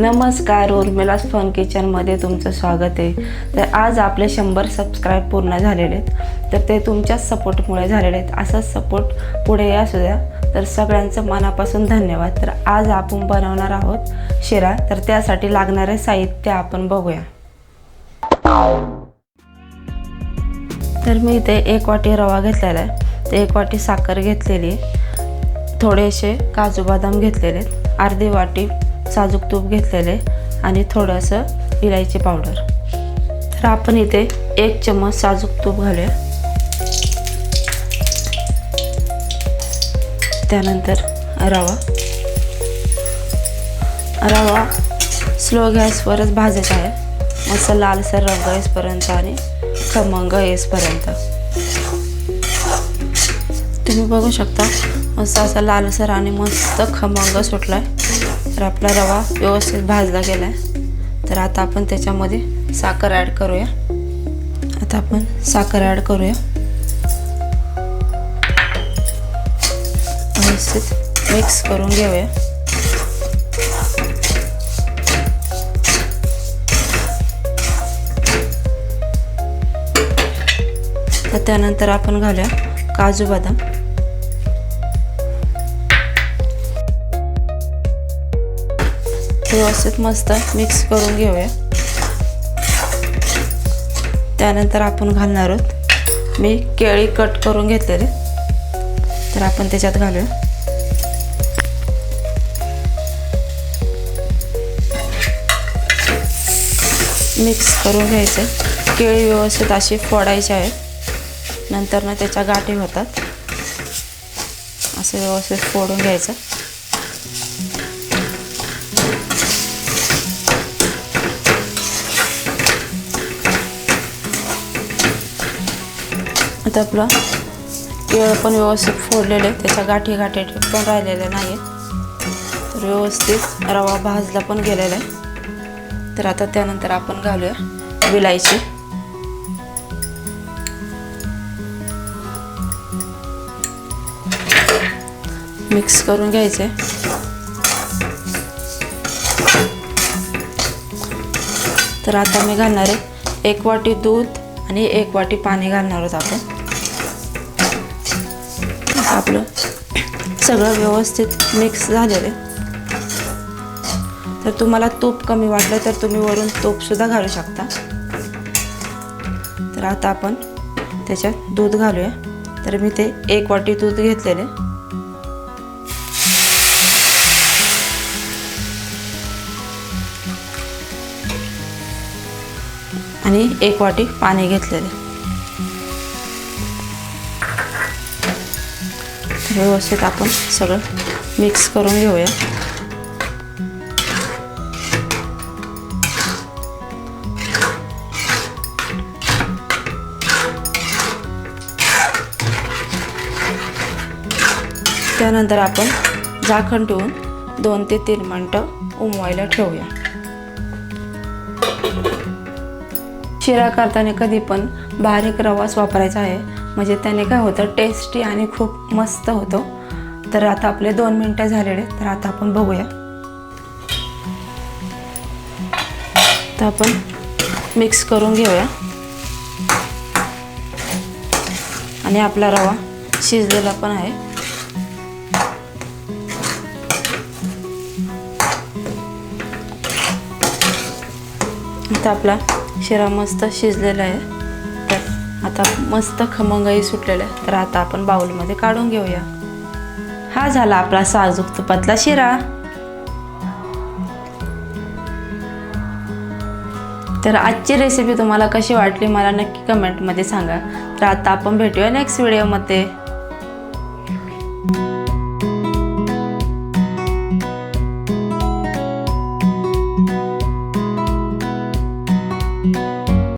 नमस्कार उर्मिलास फन किचनमध्ये तुमचं स्वागत आहे. तर आज आपले शंभर सबस्क्राईब पूर्ण झालेले आहेत. तर ते तुमच्याच सपोर्टमुळे झालेले आहेत. असंच सपोर्ट पुढे असू द्या. तर सगळ्यांचं मनापासून धन्यवाद. तर आज आपण बनवणार आहोत शिरा. तर त्यासाठी लागणारे साहित्य आपण बघूया. तर मी इथे एक वाटी रवा घेतलेला आहे. तर एक वाटी साखर घेतलेली आहे. थोडेसे काजू बदाम घेतलेले आहेत. अर्धी वाटी साजूक तूप घेतलेले आणि थोडंसं इलायची पावडर. तर आपण इथे एक चम्मच साजूक तूप घालूया. त्यानंतर रवा. रवा स्लो गॅसवरच भाजायचा आहे. मस्त लालसर रंग येसपर्यंत आणि खमंग येसपर्यंत. तुम्ही बघू शकता मस्त असा लालसर आणि मस्त खमंग सुटला आहे तर आपला रवा व्यवस्थित भाजला गेला आहे तर आता आपण त्याच्यामध्ये साखर ॲड करूया. आता आपण साखर ॲड करूया. व्यवस्थित मिक्स करून घेऊया. तर त्यानंतर आपण घालूया काजू बदाम. व्यवस्थित मस्त मिक्स करून घेऊया. त्यानंतर आपण घालणार आहोत. मी केळी कट करून घेतलेले. तर आपण त्याच्यात घालूया. मिक्स करून घ्यायचं. केळी व्यवस्थित अशी फोडायची आहे. नंतर ना त्याच्या गाठी होतात. असं व्यवस्थित फोडून घ्यायचं. आता आपलं केळं पण व्यवस्थित फोडलेले त्याच्या गाठी गाठी पण राहिलेल्या नाही तर व्यवस्थित रवा भाजला पण गेलेला आहे. तर आता त्यानंतर आपण घालूया विलायची. मिक्स करून घ्यायचे. तर आता मी घालणार आहे एक वाटी दूध आणि एक वाटी पाणी घालणार आहोत आपण. आपलं. सगळं व्यवस्थित मिक्स झालेलं आहे. तर तुम्हाला तूप कमी वाटलं तर तुम्ही वरून तूपसुद्धा घालू शकता. तर आता आपण त्याच्यात दूध घालूया. तर मी ते एक वाटी दूध घेतलेले आणि एक वाटी पाणी घेतलेले व्यवस्थित आपण सगळं मिक्स करून घेऊया. त्यानंतर आपण झाकण ठेवून दोन ते तीन मिनटं उमवायला ठेवूया. शिरा करताना कधी पण बारीक रवाच वापरायचा आहे. म्हणजे त्याने काय होतं टेस्टी आणि खूप मस्त होतो. तर आता आपले दोन मिनटं झालेले तर आता आपण बघूया. तर आपण मिक्स करून घेऊया. आणि आपला रवा शिजलेला पण आहे. आता आपला शिरा मस्त शिजलेला आहे. आता मस्त खमंगही सुटलेलं आहे. तर आता आपण बाऊलमध्ये काढून घेऊया. हा झाला आपला साजूक तुपातला शिरा. तर आजची रेसिपी तुम्हाला कशी वाटली मला नक्की कमेंटमध्ये सांगा. तर आता आपण भेटूया नेक्स्ट व्हिडिओमध्ये